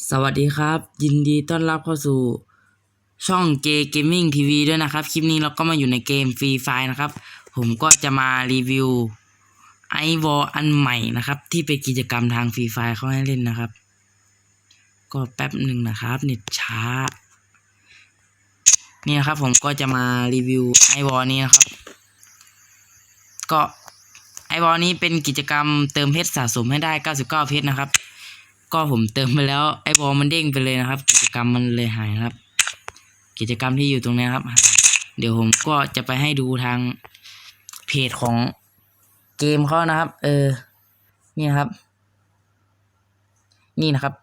สวัสดีครับ ยินดีต้อนรับเข้าสู่ช่อง J Gaming TV ด้วยนะครับ คลิปนี้เราก็มาอยู่ในเกม Free Fire นะครับ ผมก็จะมารีวิวไอวออันใหม่นะครับ ที่เป็นกิจกรรมทาง Free Fire เขาให้เล่นนะครับ ก็แป๊บหนึ่งนะครับ เน็ตช้า นี่นะครับผมก็จะมารีวิวไอวอนี้นะครับ ก็ไอวอนี้เป็นกิจกรรมเติมเพชรสะสมให้ได้ 99 เพชรนะครับ ก็ผมเติมไปแล้วไอ้บอลมันเด้งไปเลยนะครับ กิจกรรมมันเลยหายครับ กิจกรรมที่อยู่ตรงนี้ครับหายเดี๋ยวผมก็จะไปให้ดูทางเพจของเกมเขานะครับ เออ นี่นะครับ นี่นะครับ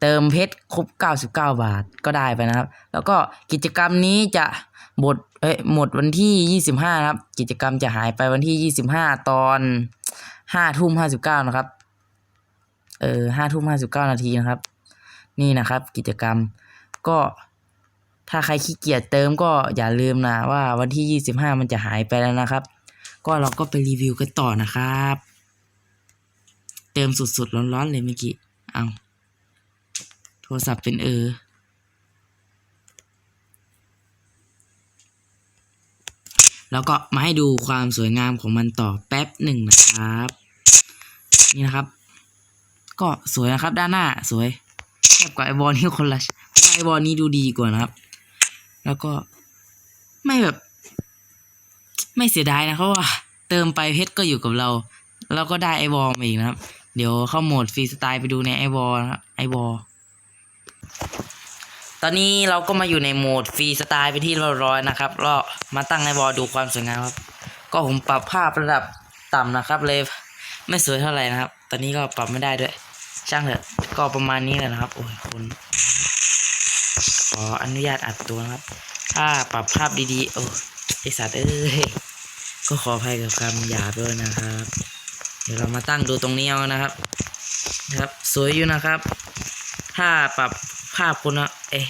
เติมเพชรครบ 99 บาทก็ได้ไปนะครับ แล้วก็กิจกรรมนี้จะหมดเอ้ยหมดวันที่ 25 นะครับ กิจกรรมจะหายไปวันที่ 25 ตอน5ทุ่ม59 นะครับ เออห้าทุ่มห้าสิบเก้านาทีนะครับ นี่นะครับ กิจกรรม ก็ถ้าใครขี้เกียจเติมก็อย่าลืมนะว่าวันที่ยี่สิบห้ามันจะหายไปแล้วนะครับ ก็เราก็ไปรีวิวกันต่อนะครับ เติมสุดๆร้อนๆเลยเมื่อกี้เอาโทรศัพท์เป็นเออแล้วก็มาให้ดูความสวยงามของมันต่อแป๊บหนึ่งนะครับ นี่นะครับ ก็สวยนะครับ ด้านหน้าสวยเทียบกับไอบอลนี่คนละไอบอลนี้ดูดีกว่านะครับ แล้วก็ไม่แบบ ไม่เสียดายนะเพราะว่า เติมไปเพชรก็อยู่กับเรา แล้วก็ได้ไอบอลมาอีกนะครับ เดี๋ยวเข้าโหมดฟรีสไตล์ไปดูในไอบอลนะครับไอบอลตอนนี้เราก็มาอยู่ในโหมดฟรีสไตล์ไปที่เรียบร้อยนะครับก็มาตั้งไอบอลดูความสวยงามครับ ก็ผมปรับภาพระดับต่ำนะครับเลย ไม่สวยเท่าไหร่นะครับ ตอนนี้ก็ปรับไม่ได้ด้วย ช่างเถอะก็ประมาณนี้แหละนะครับ โอ้ยคุณขออนุญาตอัดตัวนะครับ ถ้าปรับภาพดีๆ โอ้ไอสัตว์เอ้ย ก็ขออภัยกับคำหยาบด้วยนะครับ เดี๋ยวเรามาตั้งดูตรงนี้เอานะครับ นะครับ สวยอยู่นะครับ ถ้าปรับภาพคุณเอ๊ะ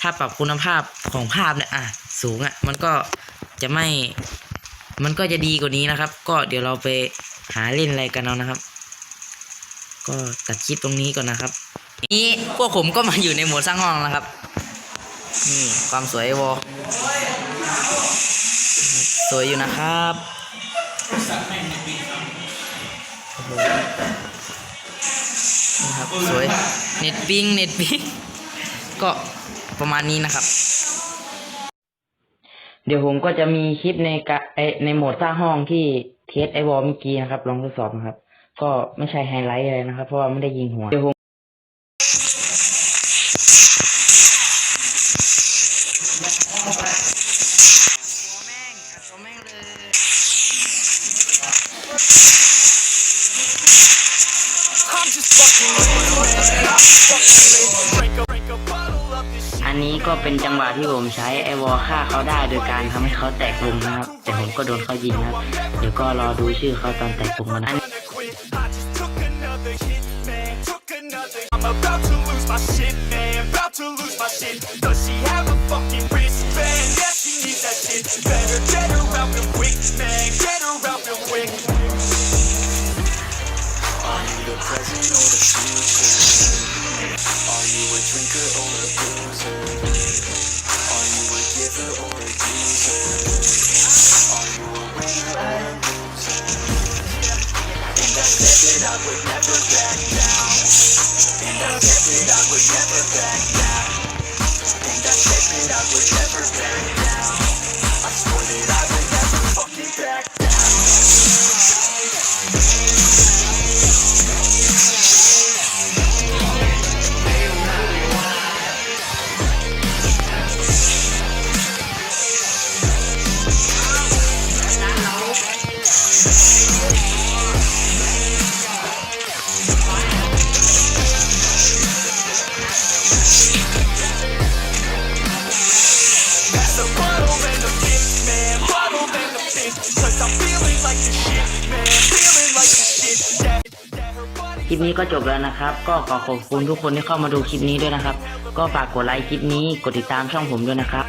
ถ้าปรับคุณภาพของภาพเนี่ยอะสูงอะ มันก็จะไม่ มันก็จะดีกว่านี้นะครับ ก็เดี๋ยวเราไป หาเล่นอะไรกันเอานะครับ ก็ตัดคลิปตรงนี้ก่อนนะครับ นี้พวกผมก็มาอยู่ในหมดสร้างห้องนะครับ นี่ความสวยวอลสวยอยู่นะครับนี่ครับสวยเน็ตปิงเน็ตปิงก็ประมาณนี้นะครับ เดี๋ยวผมก็จะมีคลิปในกะในโหมดสร้างห้องที่ เทสไอวอลเมื่อกี้นะครับ ลองทดสอบนะครับ ก็ไม่ใช่ไฮไลท์อะไรนะครับ เพราะว่าไม่ได้ยิงหัวเดี๋ยวผม อัดตัวแม่งเลยอันนี้ก็เป็นจังหวะที่ผมใช้ไอวอลฆ่าเขาได้โดยการทำให้เขาแตกวงนะครับ แต่ผมก็โดนเขายิงนะครับ เดี๋ยวก็รอดูชื่อเขาตอนแตกวงกันนะ I'm about to lose my shit, man. About to lose my shit. Does she have a fucking wristband? Yeah, she needs that shit. Better get her out real quick, man. I would never back down. คลิปนี้ก็จบแล้วนะครับ ก็ขอขอบคุณทุกคนที่เข้ามาดูคลิปนี้ด้วยนะครับ ก็ฝากกดไลค์คลิปนี้ กดติดตามช่องผมด้วยนะครับ